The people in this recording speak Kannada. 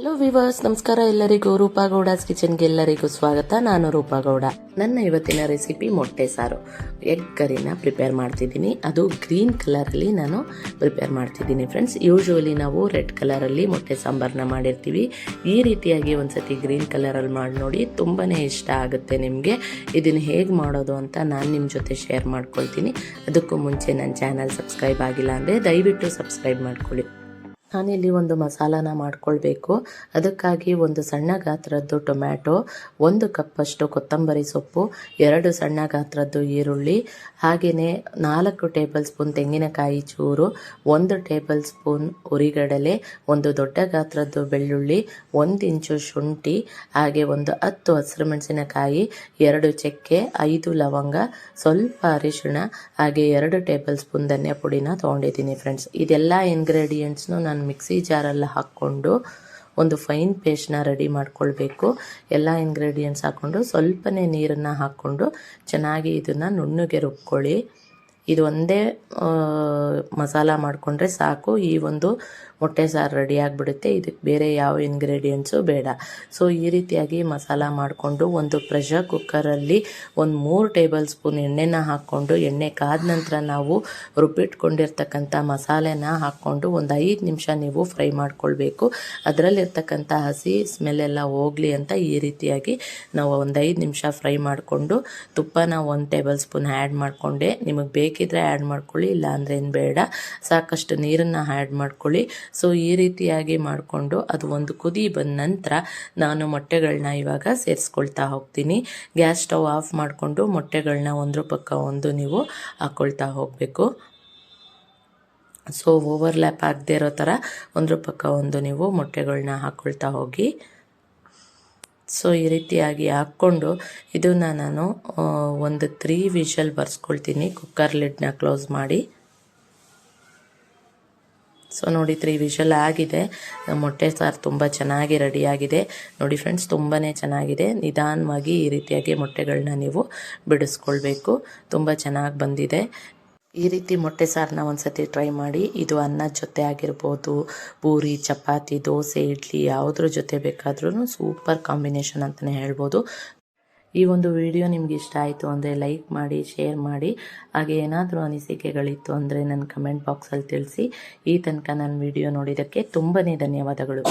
ಹಲೋ ವಿವರ್ಸ್ ನಮಸ್ಕಾರ. ಎಲ್ಲರಿಗೂ ರೂಪಾಗೌಡಸ್ ಕಿಚನ್ಗೆ ಎಲ್ಲರಿಗೂ ಸ್ವಾಗತ. ನಾನು ರೂಪಾಗೌಡ. ನನ್ನ ಇವತ್ತಿನ ರೆಸಿಪಿ ಮೊಟ್ಟೆ ಸಾರು. ಎಗ್ ಕರಿನ ಪ್ರಿಪೇರ್ ಮಾಡ್ತಿದ್ದೀನಿ. ಅದು ಗ್ರೀನ್ ಕಲರಲ್ಲಿ ನಾನು ಪ್ರಿಪೇರ್ ಮಾಡ್ತಿದ್ದೀನಿ ಫ್ರೆಂಡ್ಸ್ ಯೂಶುವಲಿ ನಾವು ರೆಡ್ ಕಲರಲ್ಲಿ ಮೊಟ್ಟೆ ಸಾಂಬಾರನ್ನ ಮಾಡಿರ್ತೀವಿ. ಈ ರೀತಿಯಾಗಿ ಒಂದ್ಸತಿ ಗ್ರೀನ್ ಕಲರಲ್ಲಿ ಮಾಡಿ ನೋಡಿ ತುಂಬಾ ಇಷ್ಟ ಆಗುತ್ತೆ ನಿಮಗೆ. ಇದನ್ನು ಹೇಗೆ ಮಾಡೋದು ಅಂತ ನಾನು ನಿಮ್ಮ ಜೊತೆ ಶೇರ್ ಮಾಡ್ಕೊಳ್ತೀನಿ. ಅದಕ್ಕೂ ಮುಂಚೆ ನನ್ನ ಚಾನಲ್ ಸಬ್ಸ್ಕ್ರೈಬ್ ಆಗಿಲ್ಲ ಅಂದರೆ ದಯವಿಟ್ಟು ಸಬ್ಸ್ಕ್ರೈಬ್ ಮಾಡ್ಕೊಳ್ಳಿ. ನಾನಿಲ್ಲಿ ಒಂದು ಮಸಾಲಾನ ಮಾಡ್ಕೊಳ್ಬೇಕು. ಅದಕ್ಕಾಗಿ ಒಂದು ಸಣ್ಣ ಗಾತ್ರದ್ದು ಟೊಮ್ಯಾಟೊ, ಒಂದು ಕಪ್ಪಷ್ಟು ಕೊತ್ತಂಬರಿ ಸೊಪ್ಪು, ಎರಡು ಸಣ್ಣ ಗಾತ್ರದ್ದು ಈರುಳ್ಳಿ ಹಾಗೆಯೇ ನಾಲ್ಕು ಟೇಬಲ್ ಸ್ಪೂನ್ ತೆಂಗಿನಕಾಯಿ ಚೂರು, ಒಂದು ಟೇಬಲ್ ಸ್ಪೂನ್ ಉರಿಗಡಲೆ, ಒಂದು ದೊಡ್ಡ ಗಾತ್ರದ್ದು ಬೆಳ್ಳುಳ್ಳಿ, ಒಂದು ಇಂಚು ಶುಂಠಿ, ಹಾಗೆ ಒಂದು ಹತ್ತು ಹಸಿರು ಮೆಣಸಿನಕಾಯಿ ಎರಡು ಚಕ್ಕೆ, ಐದು ಲವಂಗ, ಸ್ವಲ್ಪ ಅರಿಶಿಣ, ಹಾಗೆ ಎರಡು ಟೇಬಲ್ ಸ್ಪೂನ್ ಧನಿಯಾ ಪುಡಿನ ತೊಗೊಂಡಿದ್ದೀನಿ ಫ್ರೆಂಡ್ಸ್. ಇದೆಲ್ಲ ಇಂಗ್ರೀಡಿಯೆಂಟ್ಸ್ನು ನಾನು ಮಿಕ್ಸಿ ಜಾರಲ್ಲಿ ಹಾಕ್ಕೊಂಡು ಒಂದು ಫೈನ್ ಪೇಸ್ಟ್ನ ರೆಡಿ ಮಾಡ್ಕೊಳ್ಬೇಕು. ಎಲ್ಲ ಇಂಗ್ರೀಡಿಯೆಂಟ್ಸ್ ಹಾಕ್ಕೊಂಡು ಸ್ವಲ್ಪನೇ ನೀರನ್ನು ಹಾಕ್ಕೊಂಡು ಚೆನ್ನಾಗಿ ಇದನ್ನು ನುಣ್ಣಗೆ ರುಬ್ಕೊಳ್ಳಿ. ಇದು ಒಂದೇ ಮಸಾಲ ಮಾಡಿಕೊಂಡ್ರೆ ಸಾಕು. ಈ ಒಂದು ಮೊಟ್ಟೆ ಸಾರು ರೆಡಿ ಆಗಿಬಿಡುತ್ತೆ. ಇದಕ್ಕೆ ಬೇರೆ ಯಾವ ಇಂಗ್ರೀಡಿಯೆಂಟ್ಸು ಬೇಡ. ಸೊ ಈ ರೀತಿಯಾಗಿ ಮಸಾಲ ಮಾಡಿಕೊಂಡು ಒಂದು ಪ್ರೆಷರ್ ಕುಕ್ಕರಲ್ಲಿ ಒಂದು ಮೂರು ಟೇಬಲ್ ಸ್ಪೂನ್ ಎಣ್ಣೆನ ಹಾಕ್ಕೊಂಡು, ಎಣ್ಣೆ ಕಾದ ನಂತರ ನಾವು ರುಬ್ಬಿಟ್ಕೊಂಡಿರ್ತಕ್ಕಂಥ ಮಸಾಲೆನ ಹಾಕ್ಕೊಂಡು ಒಂದು ಐದು ನಿಮಿಷ ನೀವು ಫ್ರೈ ಮಾಡ್ಕೊಳ್ಬೇಕು. ಅದರಲ್ಲಿರ್ತಕ್ಕಂಥ ಹಸಿ ಸ್ಮೆಲ್ ಎಲ್ಲ ಹೋಗಲಿ ಅಂತ ಈ ರೀತಿಯಾಗಿ ನಾವು ಒಂದು ಐದು ನಿಮಿಷ ಫ್ರೈ ಮಾಡಿಕೊಂಡು ತುಪ್ಪನ ಒಂದು ಟೇಬಲ್ ಸ್ಪೂನ್ ಆ್ಯಡ್ ಮಾಡಿಕೊಂಡೆ ನಿಮಗೆ ಬೇಕಿದ್ರೆ ಆ್ಯಡ್ ಮಾಡ್ಕೊಳ್ಳಿ ಇಲ್ಲ ಅಂದರೆ ಏನು ಬೇಡ. ಸಾಕಷ್ಟು ನೀರನ್ನು ಆ್ಯಡ್ ಮಾಡ್ಕೊಳ್ಳಿ. ಸೊ ಈ ರೀತಿಯಾಗಿ ಮಾಡಿಕೊಂಡು ಅದು ಒಂದು ಕುದಿ ಬಂದ ನಂತರ ನಾನು ಮೊಟ್ಟೆಗಳನ್ನ ಇವಾಗ ಸೇರಿಸ್ಕೊಳ್ತಾ ಹೋಗ್ತೀನಿ. ಗ್ಯಾಸ್ ಸ್ಟವ್ ಆಫ್ ಮಾಡಿಕೊಂಡು ಮೊಟ್ಟೆಗಳನ್ನ ಒಂದ್ರ ಪಕ್ಕ ಒಂದು ನೀವು ಹಾಕ್ಕೊಳ್ತಾ ಹೋಗಬೇಕು. ಸೊ ಓವರ್ಲ್ಯಾಪ್ ಆಗದೆ ಇರೋ ಥರ ಒಂದ್ರ ಪಕ್ಕ ಒಂದು ನೀವು ಮೊಟ್ಟೆಗಳನ್ನ ಹಾಕ್ಕೊಳ್ತಾ ಹೋಗಿ. ಸೊ ಈ ರೀತಿಯಾಗಿ ಹಾಕ್ಕೊಂಡು ಇದನ್ನ ನಾನು ಒಂದು ತ್ರೀ ವಿಷಲ್ ಬರ್ಸ್ಕೊಳ್ತೀನಿ. ಕುಕ್ಕರ್ ಲಿಡ್ನ ಕ್ಲೋಸ್ ಮಾಡಿ. ಸೊ ನೋಡಿ, ತ್ರೀ ವಿಷಲ್ ಆಗಿದೆ. ಮೊಟ್ಟೆ ಸಾರು ತುಂಬ ಚೆನ್ನಾಗಿ ರೆಡಿಯಾಗಿದೆ. ನೋಡಿ ಫ್ರೆಂಡ್ಸ್ ತುಂಬಾ ಚೆನ್ನಾಗಿದೆ. ನಿಧಾನವಾಗಿ ಈ ರೀತಿಯಾಗಿ ಮೊಟ್ಟೆಗಳನ್ನ ನೀವು ಬಿಡಿಸ್ಕೊಳ್ಬೇಕು. ತುಂಬ ಚೆನ್ನಾಗಿ ಬಂದಿದೆ. ಈ ರೀತಿ ಮೊಟ್ಟೆ ಸಾರನ್ನ ಒಂದ್ಸತಿ ಟ್ರೈ ಮಾಡಿ, ಇದು ಅನ್ನ ಜೊತೆ ಆಗಿರ್ಬೋದು, ಪೂರಿ, ಚಪಾತಿ, ದೋಸೆ, ಇಡ್ಲಿ ಯಾವುದ್ರ ಜೊತೆ ಬೇಕಾದ್ರೂ ಸೂಪರ್ ಕಾಂಬಿನೇಷನ್ ಅಂತಲೇ ಹೇಳ್ಬೋದು. ಈ ಒಂದು ವಿಡಿಯೋ ನಿಮ್ಗೆ ಇಷ್ಟ ಆಯಿತು ಅಂದರೆ ಲೈಕ್ ಮಾಡಿ ಶೇರ್ ಮಾಡಿ. ಹಾಗೆ ಏನಾದರೂ ಅನಿಸಿಕೆಗಳಿತ್ತು ಅಂದರೆ ನನ್ನ ಕಮೆಂಟ್ ಬಾಕ್ಸಲ್ಲಿ ತಿಳಿಸಿ. ಈ ತನಕ ನನ್ನ ವಿಡಿಯೋ ನೋಡಿದ್ದಕ್ಕೆ ತುಂಬನೇ ಧನ್ಯವಾದಗಳು.